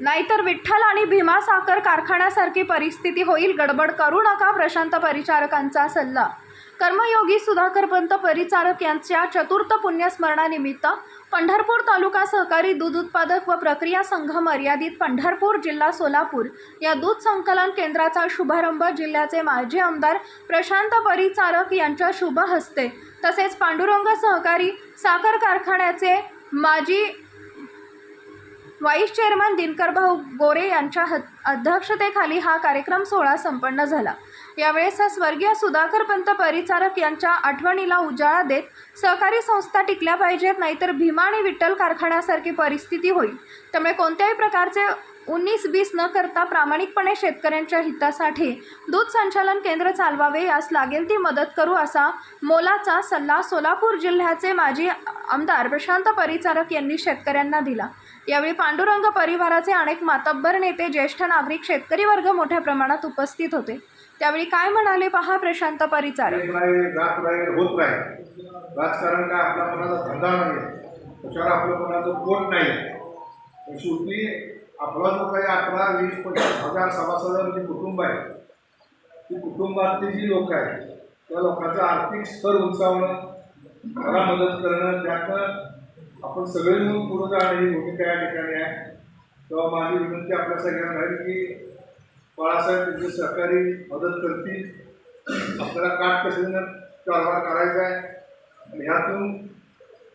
नाहीतर विठ्ठल आणि भीमा साखर कारखान्यासारखी परिस्थिती होईल गडबड करू नका प्रशांत परिचारकांचा सल्ला. कर्मयोगी सुधाकर पंत परिचारक यांच्या चतुर्थ पुण्यस्मरणानिमित्त पंढरपूर तालुका सहकारी दूध उत्पादक व प्रक्रिया संघ मर्यादित पंढरपूर जिल्हा सोलापूर या दूध संकलन केंद्राचा शुभारंभ जिल्ह्याचे माजी आमदार प्रशांत परिचारक यांच्या शुभ हस्ते तसेच पांडुरंग सहकारी साखर कारखान्याचे माजी व्हाईस चेअरमन दिनकरभाऊ गोरे यांच्या ह अध्यक्षतेखाली हा कार्यक्रम सोहळा संपन्न झाला. यावेळेस स्वर्गीय सुधाकर पंत परिचारक यांच्या आठवणीला उजाळा देत सहकारी संस्था टिकल्या पाहिजेत नाहीतर भीमा आणि विठ्ठल कारखान्यासारखी परिस्थिती होईल. त्यामुळे कोणत्याही प्रकारचे उन्नीस बीस न करता प्रामाणिकपणे शेतकऱ्यांच्या हितासाठी दूध संचालन केंद्र चालवावे यास लागेल ती मदत करू असा मोलाचा सल्ला सोलापूर जिल्ह्याचे माजी आमदार प्रशांत परिचारक यांनी शेतकऱ्यांना दिला. यावेळी पांडुरंग परिवाराचे अनेक मातब्बर नेते ज्येष्ठ नागरिक शेतकरी वर्ग मोठ्या प्रमाणात उपस्थित होते. त्यावेळी काय म्हणाले? पहा प्रशांत परिचारक. जात राहील होत राहील राजकारण काय? आपला कोणाचा धंदा नाही. त्याच्यावर आपलं कोणाचं पोट नाही. शेवटी आपला जो काही अकरा वीस पंचवीस हजार सभासदांची कुटुंब आहे ती कुटुंबातली जी लोक आहेत त्या लोकांचं आर्थिक स्तर उंचावणं त्याला मदत करणं त्यातनं आपण सगळे मिळून पुढे जाणं ही भूमिका या ठिकाणी आहे. तेव्हा माझी विनंती आपल्या सगळ्यांना राहील की बाळासाहेब त्यांचे सहकारी मदत करतील. आपल्याला काटकसरीनं कारभार करायचा आहे आणि ह्यातून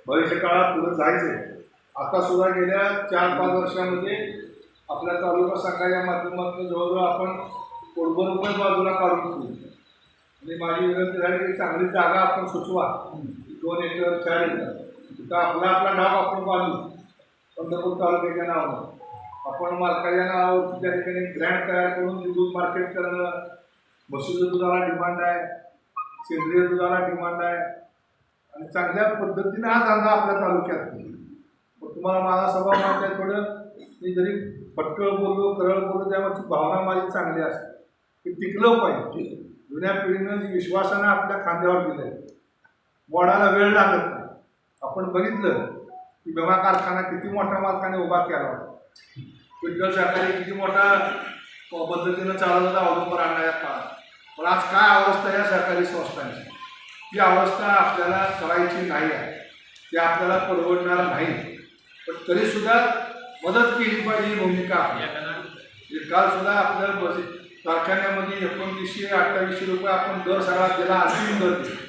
भविष्य काळात पुढे जायचं आहे. आता सुद्धा गेल्या चार पाच वर्षामध्ये आपल्या तालुका संघाच्या माध्यमातून जवळजवळ आपण कोटभर रुपये बाजूला काढून ठेवू आणि माझी विनंती झाली की चांगली जागा आपण सुचवा. दोन एकर चार एकर. तिथं आपला आपला नाव आपण बांधू पंढरपूर तालुक्याच्या नावावर. आपण मालकाच्या नावावर त्या ठिकाणी ग्रँड तयार करून दूध मार्केट करणं म्हशीचं दुधाला डिमांड आहे सेंद्रिय दुधाला डिमांड आहे. आणि चांगल्या पद्धतीने हा धंदा आपल्या तालुक्यात तुम्हाला माझा स्वभाव माहिती आहे थोडं. मी जरी फटकळ बोललो करळ बोललो त्यावरची भावना माझी चांगली असते. की टिकलं पाहिजे. जुन्या पिढीनं विश्वासानं आपल्या खांद्यावर दिलं आहे मोडायला वेळ लागत नाही. आपण बघितलं की विमा कारखाना किती मोठ्या मालकाने उभा केला. होता विठ्ठल सहकारी किती मोठा पद्धतीनं चालवता अवलंबर आणणाऱ्या काळात पण आज काय अवस्था आहे या सरकारी संस्थांची? ती अवस्था आपल्याला करायची नाही आहे. ते आपल्याला परवडणार नाही. पण तरीसुद्धा मदत केली पाहिजे ही भूमिका आपली म्हणजे आपल्या बस कारखान्यामध्ये एकोणतीसशे अठ्ठावीसशे रुपये आपण दर सगळा दिला अंतिम दर दिला.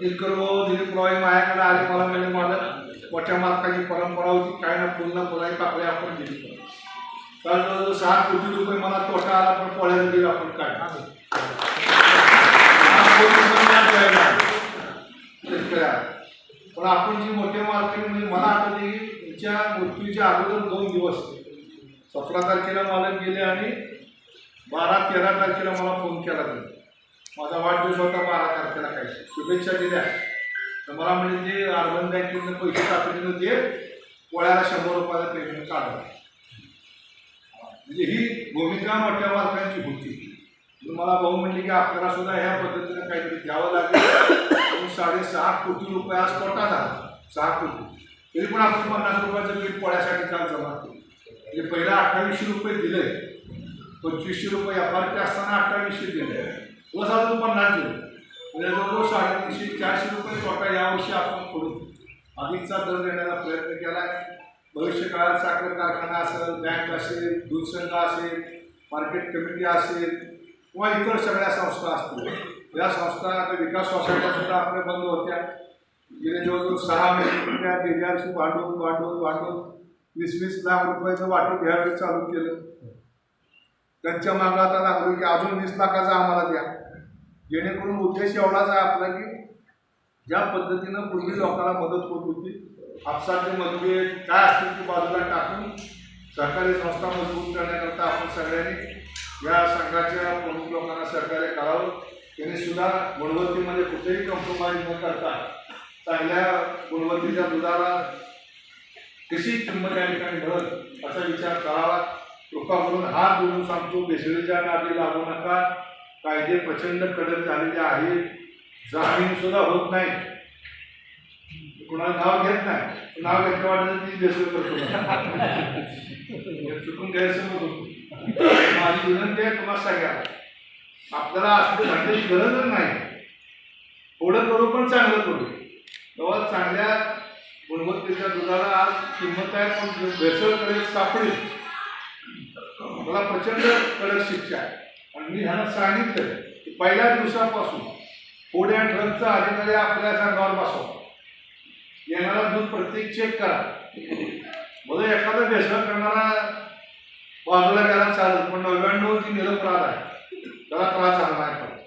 दिनकर भाऊ दिलीप माझ्याकडे आले मला म्हणजे माझं मोठ्या मालकाची परंपरा होती काय ना पूर्ण पुराई पाकळी आपण दिली. काल जवळजवळ सहा कोटी रुपये मला तोटा आला पण पोळ्याला दिला आपण काय पण आपण जी मोठ्या मालकाने म्हणजे मला आठवते की त्यांच्या मृत्यूच्या अगोदर दोन दिवस सतरा तारखेला मालक गेले आणि बारा तेरा तारखेला मला फोन केला त्यांनी माझा वाढदिवस होता बारा तारखेला काही शुभेच्छा दिल्या. तर मला म्हणजे ते अर्बन बँकेतनं पैसे तातडीनं ते पोळ्याला शंभर रुपयाला पेमेंट काढलं. म्हणजे ही भूमिका मोठ्या मालकांची होती. मला भाऊ म्हणले की आपल्याला सुद्धा ह्या पद्धतीनं काहीतरी द्यावं लागेल. साडेसहा कोटी रुपये आज तोटा झाला. सहा कोटी. तरी पण आपण पन्नास रुपयाचं बिल पोळ्यासाठी काल जमा केलं. म्हणजे पहिला अठ्ठावीसशे रुपये दिले. पंचवीसशे रुपये एफ आर पी असताना अठ्ठावीसशे दिले. प्लस अजून पन्नास दिले. म्हणजे जवळजवळ साडेतीनशे चारशे रुपये तोटा यावर्षी आपण करू अधिकचा दर देण्याचा प्रयत्न केला आहे भविष्य काळात साखर कारखाना असेल बँक असेल दूध संघ असेल मार्केट कमिटी असेल किंवा इतर सगळ्या संस्था असतील. या संस्था आता विकास सोसायट्या सुद्धा आपल्या बंद होत्या. गेले जवळजवळ सहा महिने त्या भांडवल वाढवून भांडून वीस वीस लाख रुपयाचं वाटप घ्यावेळी चालू केलं. त्यांच्या मागं आता लागलो की अजून वीस लाखाचा आम्हाला द्या. जेणेकरून उद्देश एवढाच आहे आपला की ज्या पद्धतीनं पूर्वी लोकांना मदत होत होती आपसाचे मतभेद काय असतील ते बाजूला टाकून सरकारी संस्था मजबूत करण्याकरता आपण सगळ्यांनी या संघाच्या प्रमुख लोकांना सहकार्य करावं. त्यांनी सुद्धा गुणवत्तेमध्ये कुठेही कॉम्प्रोमाइज न करता चांगल्या गुणवत्तेच्या दुधाला कशी किंमत या ठिकाणी मिळत असा विचार करावा. कृपा करून हात जोडून सांगतो भेसळीच्या नादी लागू नका. कायदे प्रचंड कडक झालेले आहेत जामीन सुद्धा होत नाही. कुणाला नाव घेत नाही. नाव घेतलं वाटलं ती बेसूर करतो. चुकून गैरसमज होतो. माझी विनंती आहे तुम्हाला सगळ्यांना. आपल्याला असली भांड्याची गरजच नाही. थोडं करू पण चांगलं करू. तेव्हा चांगल्या गुणवत्तेच्या दुधाला आज किंमत आहे पण भेसळ करेल सापडेल. मला प्रचंड कडक शिक्षा आहे. आणि मी ह्यांना सांगितलं की पहिल्या दिवसापासून पुढे ट्रकचा अधिकारी आपल्या संघावर बसवा येणारा दूध प्रत्येक चेक करा. मध्ये एखादा व्यसन करणारा बाजूला त्याला चालत पण नव्याण्णव जी निरपराध आहे. त्याला त्रास झाला नाही पण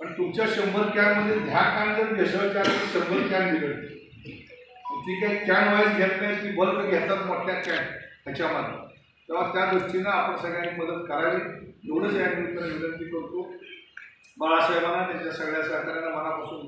पण तुमच्या शंभर कॅनमध्ये दहा कॅन जर व्यसन कॅन शंभर कॅन बिघडते. ती काही कॅन वाईज घेत नाही ती बल्क घेतात मोठ्या कॅन ह्याच्यामध्ये. तेव्हा त्या दृष्टीनं आपण सगळ्यांनी मदत करावी. एवढंच या निमित्तानं विनंती करतो. बाळासाहेबांना त्यांच्या सगळ्या सहकार्यांना मनापासून